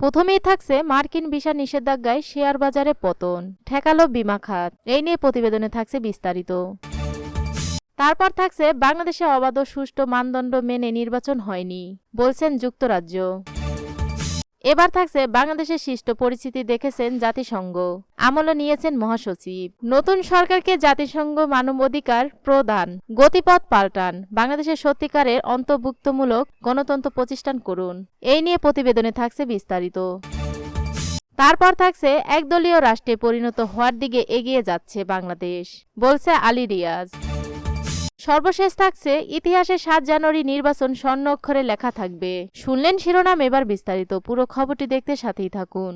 প্রথমেই থাকছে মার্কিন ভিসা নিষেধাজ্ঞায় শেয়ার বাজারে পতন, ঠেকালো বিমা খাত। এই নিয়ে প্রতিবেদনে থাকছে বিস্তারিত। তারপর থাকছে বাংলাদেশে অবাধ সুষ্ঠু মানদণ্ড মেনে নির্বাচন হয়নি, বলছেন যুক্তরাজ্য। এবার থাকছে বাংলাদেশের সৃষ্ট পরিস্থিতি দেখেছেন জাতিসংঘ। আমলও নিয়েছেন মহাসচিব। নতুন সরকারকে জাতিসংঘ মানবাধিকার প্রদান, গতিপথ পাল্টান, বাংলাদেশের সত্যিকারের অন্তর্ভুক্তমূলক গণতন্ত্র প্রতিষ্ঠান করুন। এই নিয়ে প্রতিবেদনে থাকছে বিস্তারিত। তারপর থাকছে একদলীয় রাষ্ট্রে পরিণত হওয়ার দিকে এগিয়ে যাচ্ছে বাংলাদেশ, বলছে আলী রিয়াজ। সর্বশেষ থাকছে, ইতিহাসে সাত জানুয়ারি নির্বাচন স্বর্ণ অক্ষরে লেখা থাকবে। শুনলেন শিরোনাম, এবার বিস্তারিত। পুরো খবরটি দেখতে সাথেই থাকুন।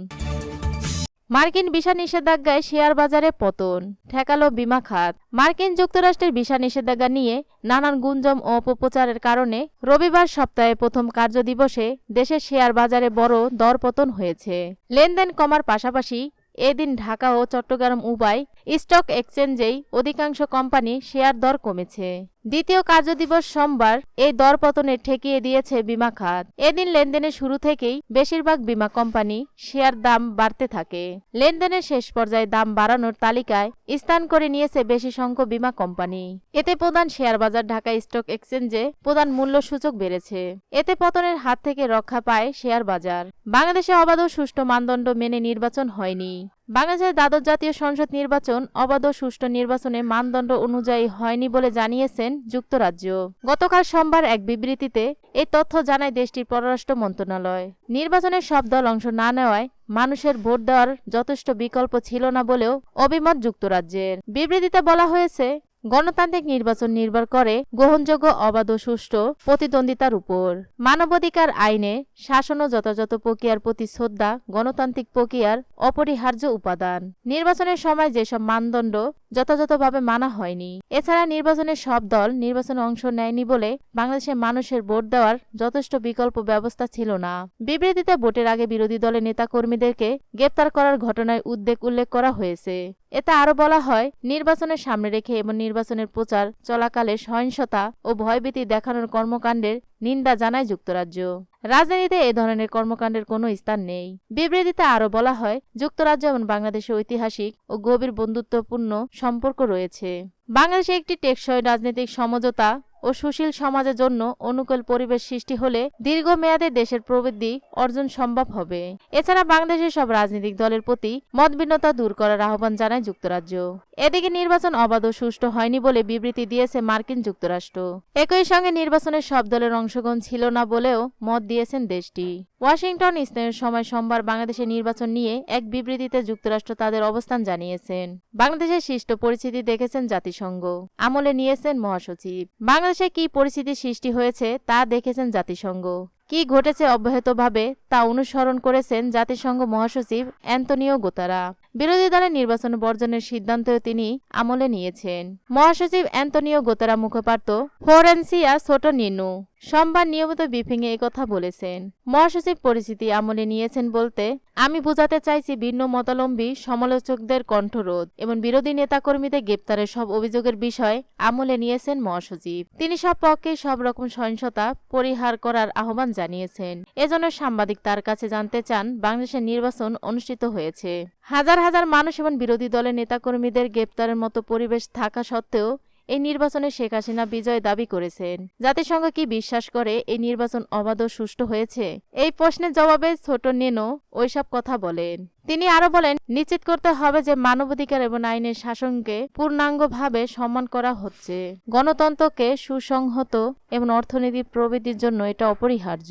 মার্কিন ভিসা নিষেধাজ্ঞায় শেয়ার বাজারে পতন, ঠেকালো বিমা খাত। মার্কিন যুক্তরাষ্ট্রের ভিসা নিষেধাজ্ঞা নিয়ে নানান গুঞ্জম ও অপপ্রচারের কারণে রবিবার সপ্তাহে প্রথম কার্যদিবসে দেশের শেয়ার বাজারে বড় দরপতন হয়েছে। লেনদেন কমার পাশাপাশি এদিন ঢাকা ও চট্টগ্রাম উভয় স্টক এক্সচেঞ্জেই অধিকাংশ কোম্পানি শেয়ার দর কমেছে। দ্বিতীয় কার্যদিবস সোমবার এই দরপতনে ঠেকিয়ে দিয়েছে বিমা খাত। এদিন লেনদেনের শুরু থেকেই বেশিরভাগ বিমা কোম্পানি শেয়ার দাম বাড়তে থাকে। লেনদেনের শেষ পর্যায়ে দাম বাড়ানোর তালিকায় স্থান করে নিয়েছে বেশি সংখ্যক বিমা কোম্পানি। এতে প্রধান শেয়ার বাজার ঢাকা স্টক এক্সচেঞ্জে প্রধান মূল্য সূচক বেড়েছে। এতে পতনের হাত থেকে রক্ষা পায় শেয়ার বাজার। বাংলাদেশে অবাধ সুষ্ঠু মানদণ্ড মেনে নির্বাচন হয়নি। বাংলাদেশের দ্বাদশ জাতীয় সংসদ নির্বাচন অবাধ সুষ্ঠু নির্বাচনে মানদণ্ড অনুযায়ী হয়নি বলে জানিয়েছেন যুক্তরাজ্য। গতকাল সোমবার এক বিবৃতিতে এই তথ্য জানায় দেশটির পররাষ্ট্র মন্ত্রণালয়। নির্বাচনের সব দল অংশ না নেওয়ায় মানুষের ভোট দেওয়ার যথেষ্ট বিকল্প ছিল না বলেও অভিমত যুক্তরাজ্যের। বিবৃতিতে বলা হয়েছে গণতান্ত্রিক নির্বাচন নির্ভর করে গ্রহণযোগ্য, অবাধ সুষ্ঠু প্রতিদ্বন্দ্বিতার উপর। মানবাধিকার আইনে শাসন ও যথাযথ প্রক্রিয়ার প্রতি শ্রদ্ধা, গণতান্ত্রিক প্রক্রিয়ার অপরিহার্য উপাদান। নির্বাচনের সময় যেসব মানদণ্ড যথাযথভাবে মানা হয়নি। এছাড়া নির্বাচনের সব দল নির্বাচনে অংশ নেয়নি বলে বাংলাদেশের মানুষের ভোট দেওয়ার যথেষ্ট বিকল্প ব্যবস্থা ছিল না। বিবৃতিতে ভোটের আগে বিরোধী দলের নেতাকর্মীদেরকে গ্রেপ্তার করার ঘটনায় উদ্বেগ উল্লেখ করা হয়েছে। এতে আরও বলা হয়, নির্বাচনের সামনে রেখে এবং নির্বাচনের প্রচার চলাকালে সহিংসতা ও ভয়ভীতি দেখানোর কর্মকাণ্ডের নিন্দা জানায় যুক্তরাজ্য। রাজনীতিতে এ ধরনের কর্মকাণ্ডের কোনো স্থান নেই। বিবৃতিতে আরও বলা হয়, যুক্তরাজ্য এবং বাংলাদেশের ঐতিহাসিক ও গভীর বন্ধুত্বপূর্ণ সম্পর্ক রয়েছে। বাংলাদেশে একটি টেকসই রাজনৈতিক সমঝোতা ও সুশীল সমাজের জন্য অনুকূল পরিবেশ সৃষ্টি হলে দীর্ঘমেয়াদে দেশের প্রবৃদ্ধি অর্জন সম্ভব হবে। এছাড়া বাংলাদেশের সব রাজনৈতিক দলের প্রতি মতভিন্নতা দূর করার আহ্বান জানায় যুক্তরাজ্য। এদিকে নির্বাচন অবাধ ও সুষ্ঠু হয়নি বলে বিবৃতি দিয়েছে মার্কিন যুক্তরাষ্ট্র। একই সঙ্গে নির্বাচনের সব দলের অংশগ্রহণ ছিল না বলেও মত দিয়েছেন দেশটি। ওয়াশিংটন স্থানীয় সময় সোমবার বাংলাদেশের নির্বাচন নিয়ে এক বিবৃতিতে যুক্তরাষ্ট্র তাদের অবস্থান জানিয়েছেন। বাংলাদেশের সৃষ্ট পরিস্থিতি দেখেছেন জাতিসংঘ। আমলে নিয়েছেন মহাসচিব। বাংলাদেশে কি পরিস্থিতি সৃষ্টি হয়েছে তা দেখেছেন জাতিসংঘ। কি ঘটেছে অব্যাহতভাবে তা অনুসরণ করেছেন জাতিসংঘ মহাসচিব অ্যান্তনিও গোতারা। বিরোধী দলের নির্বাচন বর্জনের সিদ্ধান্তও তিনি আমলে নিয়েছেন। মহাসচিব অ্যান্তনিও গোতারা মুখপাত্র ফোরেন্সিয়া ছোট নিনু। সোমবার নিয়মিত ব্রিফিংয়ে কথা বলেছেন। মহাসচিব পরিস্থিতি আমলে নিয়েছেন বলতে, আমি বোঝাতে চাইছি ভিন্ন মতালম্বী সমালোচকদের কণ্ঠরোধ এবং বিরোধী নেতাকর্মীদের গ্রেপ্তারের সব অভিযোগের বিষয় আমলে নিয়েছেন মহাসচিব। তিনি সব পক্ষে সব রকম সহিংসতা পরিহার করার আহ্বান জানিয়েছেন। এজন্য সাংবাদিক তার কাছে জানতে চান, বাংলাদেশের নির্বাচন অনুষ্ঠিত হয়েছে। হাজার হাজার মানুষ এবং বিরোধী দলের নেতাকর্মীদের গ্রেপ্তারের মতো পরিবেশ থাকা সত্ত্বেও এই নির্বাচনে শেখ হাসিনা বিজয় দাবি করেছেন। জাতিসংঘ কি বিশ্বাস করে এই নির্বাচন অবাধ ও সুষ্ঠু হয়েছে? এই প্রশ্নের জবাবে ছোট নেনো ওইসব কথা বলেন। তিনি আরও বলেন, নিশ্চিত করতে হবে যে মানবাধিকার এবং আইনের শাসনকে পূর্ণাঙ্গভাবে সম্মান করা হচ্ছে। গণতন্ত্রকে সুসংহত এবং অর্থনীতি প্রবৃদ্ধির জন্য এটা অপরিহার্য।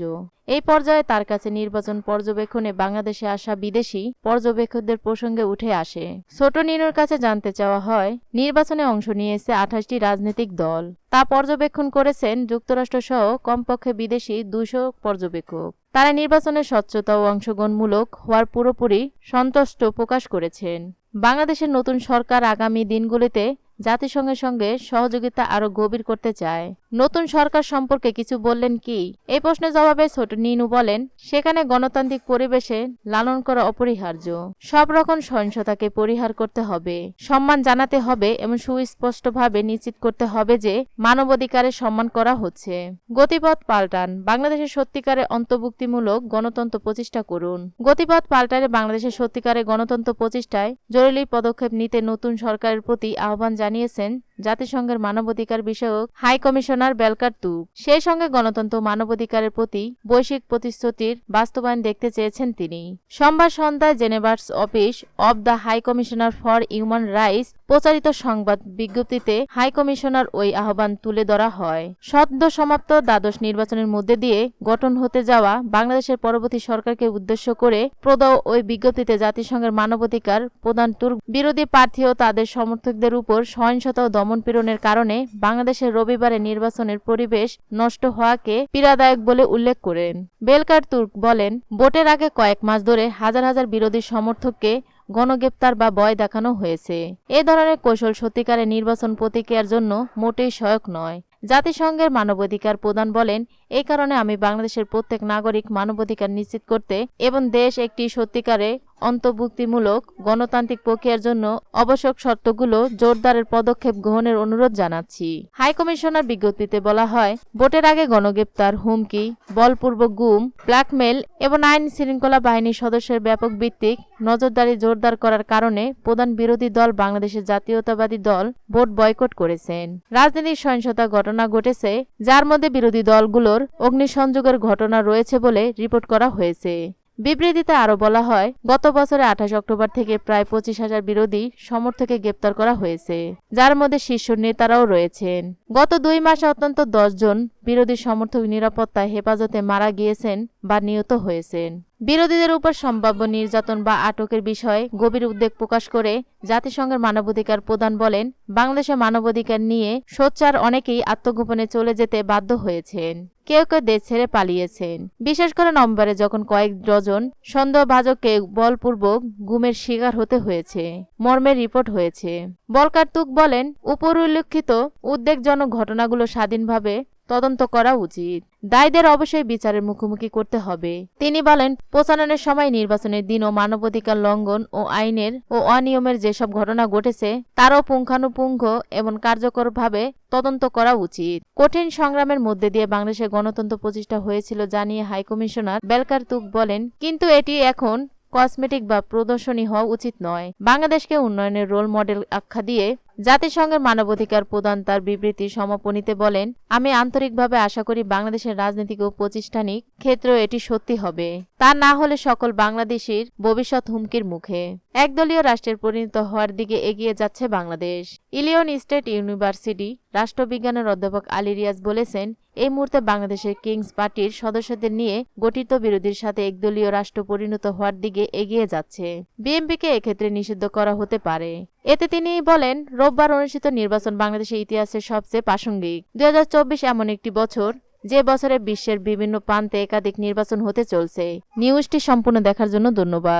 এই পর্যায়ে তার কাছে নির্বাচন পর্যবেক্ষণে বাংলাদেশে আসা বিদেশি পর্যবেক্ষকদের প্রসঙ্গে উঠে আসে। ছোট নিনুর কাছে জানতে চাওয়া হয়, নির্বাচনে অংশ নিয়েছে আঠাশটি রাজনৈতিক দল। তা পর্যবেক্ষণ করেছেন যুক্তরাষ্ট্র সহ কমপক্ষে বিদেশি দুশো পর্যবেক্ষক। তারা নির্বাচনের স্বচ্ছতা ও অংশগ্রহণমূলক হওয়ার পুরোপুরি সন্তুষ্ট প্রকাশ করেছেন। বাংলাদেশের নতুন সরকার আগামী দিনগুলিতে জাতিসংঘের সঙ্গে সহযোগিতা আরও গভীর করতে চায়। নতুন সরকার সম্পর্কে কিছু বললেন কি? এই প্রশ্নের জবাবে ছোট নিনু বলেন, সেখানে গণতান্ত্রিক পরিবেশে লালন করা অপরিহার্য। সব রকম সহিংসতাকে পরিহার করতে হবে। সম্মান জানাতে হবে এবং সুস্পষ্টভাবে নিশ্চিত করতে হবে যে মানবাধিকারের সম্মান করা হচ্ছে। গতিপথ পাল্টান। বাংলাদেশের সত্যিকারে অন্তর্ভুক্তিমূলক গণতন্ত্র প্রতিষ্ঠা করুন। গতিপথ পাল্টারে বাংলাদেশের সত্যিকারে গণতন্ত্র প্রতিষ্ঠায় জরুরি পদক্ষেপ নিতে নতুন সরকারের প্রতি আহ্বান জানিয়েছেন, জাতিসংঘের মানবাধিকার বিষয়ক হাই কমিশনার বেলকার তুক সেই সঙ্গে গণতন্ত্র মানবাধিকারের প্রতি বৈশ্বিক প্রতিশ্রুতির বাস্তবায়ন দেখতে চেয়েছেন তিনি। সোমবার সন্ধ্যায় জেনেভার্স office of the high commissioner for human rights প্রচারিত সংবাদ বিজ্ঞপ্তিতে হাই কমিশনার ওই আহ্বান তুলে ধরা হয়। সদ্য সমাপ্ত দ্বাদশ নির্বাচনের মধ্যে দিয়ে গঠন হতে যাওয়া বাংলাদেশের পরবর্তী সরকারকে উদ্দেশ্য করে প্রদ ওই বিজ্ঞপ্তিতে জাতিসংঘের মানবাধিকার প্রধান তুর্ক বিরোধী প্রার্থী ও তাদের সমর্থকদের উপর সহিংসতা ও দমনপীড়নের কারণে বাংলাদেশের রবিবারে নির্বাচনের পরিবেশ নষ্ট হওয়াকে পীড়াদায়ক বলে উল্লেখ করেন। বেলকার তুর্ক বলেন, ভোটের আগে কয়েক মাস ধরে হাজার হাজার বিরোধী সমর্থককে গণগ্রেপ্তার বা বয় দেখানো হয়েছে। এ ধরনের কৌশল সত্যিকারের নির্বাচন প্রতিক্রিয়ার জন্য মোটেই সহায়ক নয়। জাতিসংঘের মানবাধিকার প্রদান বলেন এই কারণে আমি বাংলাদেশের প্রত্যেক নাগরিক মানবাধিকার নিশ্চিত করতে এবং দেশ একটি সত্যিকারে অন্তর্ভুক্তিমূলক গণতান্ত্রিক প্রক্রিয়ার জন্য আবশ্যক শর্তগুলো জোরদারের পদক্ষেপ গ্রহণের অনুরোধ জানাচ্ছি। হাই কমিশনার বিজ্ঞপ্তিতে বলা হয়, ভোটের আগে গণগ্রেপ্তার, হুমকি, বলপূর্বক গুম ব্ল্যাকমেল এবং আইন শৃঙ্খলা বাহিনীর সদস্যের ব্যাপক ভিত্তিক নজরদারি জোরদার করার কারণে প্রধান বিরোধী দল বাংলাদেশের জাতীয়তাবাদী দল ভোট বয়কট করেছেন। রাজনৈতিক সহিংসতা ঘটনা ঘটেছে, যার মধ্যে বিরোধী দলগুলোর অগ্নিসংযোগের ঘটনা রয়েছে বলে রিপোর্ট করা হয়েছে। বিবৃতিতে আরও বলা হয়, গত বছরে আঠাশ অক্টোবর থেকে প্রায় পঁচিশ হাজার বিরোধী সমর্থকে গ্রেপ্তার করা হয়েছে, যার মধ্যে শীর্ষ নেতারাও রয়েছেন। গত দুই মাসে অত্যন্ত জন বিরোধী সমর্থক নিরাপত্তা হেফাজতে মারা গিয়েছেন বা নিহত হয়েছেন। বিরোধীদের উপর সম্ভাব্য নির্যাতন বা আটকের বিষয়ে গভীর উদ্বেগ প্রকাশ করে জাতিসংঘের মানবাধিকার প্রধান বলেন বাংলাদেশে মানবাধিকার নিয়ে সোচ্চার অনেকেই আত্মগোপনে চলে যেতে বাধ্য হয়েছেন। কেউ কেউ দেশ ছেড়ে পালিয়েছেন। বিশেষ করে নভেম্বরে যখন কয়েক ডজন সন্দেহভাজককে বলপূর্বক গুমের শিকার হতে হয়েছে মর্মের রিপোর্ট হয়েছে। বলকার্তুক বলেন উপর উল্লেখিত উদ্বেগজনক ঘটনাগুলো স্বাধীনভাবে তদন্ত করা উচিত। দায়ীদের অবশ্যই বিচারের মুখোমুখি করতে হবে। তিনি বলেন, প্রচারণের সময় নির্বাচনের দিন ও মানবাধিকার লঙ্ঘন ও আইনের ও অনিয়মের যেসব ঘটনা ঘটেছে, তারও পুঙ্খানুপুঙ্খ এবং কার্যকরভাবে তদন্ত করা উচিত। কঠিন সংগ্রামের মধ্যে দিয়ে বাংলাদেশের গণতন্ত্র প্রতিষ্ঠা হয়েছিল জানিয়ে হাইকমিশনার বেলকার তুক বলেন, কিন্তু এটি এখন কসমেটিক বা প্রদর্শনী হওয়া উচিত নয়। বাংলাদেশকে উন্নয়নের রোল মডেল আখ্যা দিয়ে জাতিসংঘের মানবাধিকার প্রদান তার বিবৃতি সমাপনীতে বলেন, আমি আন্তরিকভাবে আশা করি বাংলাদেশের রাজনৈতিক ও প্রতিষ্ঠানিক ক্ষেত্রেও এটি সত্যি হবে। তা না হলে সকল বাংলাদেশির ভবিষ্যৎ হুমকির মুখে। একদলীয় রাষ্ট্রের পরিণত হওয়ার দিকে এগিয়ে যাচ্ছে বাংলাদেশ। ইলিয়ন স্টেট ইউনিভার্সিটি রাষ্ট্রবিজ্ঞানের অধ্যাপক আলী রিয়াজ বলেছেন, এই মুহূর্তে বাংলাদেশের কিংস পার্টির সদস্যদের নিয়ে গঠিত বিরোধীর সাথে একদলীয় রাষ্ট্র পরিণত হওয়ার দিকে এগিয়ে যাচ্ছে। বিএনপিকে এক্ষেত্রে নিষিদ্ধ করা হতে পারে। এতে তিনি বলেন, রোববার অনুষ্ঠিত নির্বাচন বাংলাদেশের ইতিহাসের সবচেয়ে প্রাসঙ্গিক। দুই হাজার চব্বিশ এমন একটি বছর, যে বছরে বিশ্বের বিভিন্ন প্রান্তে একাধিক নির্বাচন হতে চলছে। নিউজটি সম্পূর্ণ দেখার জন্য ধন্যবাদ।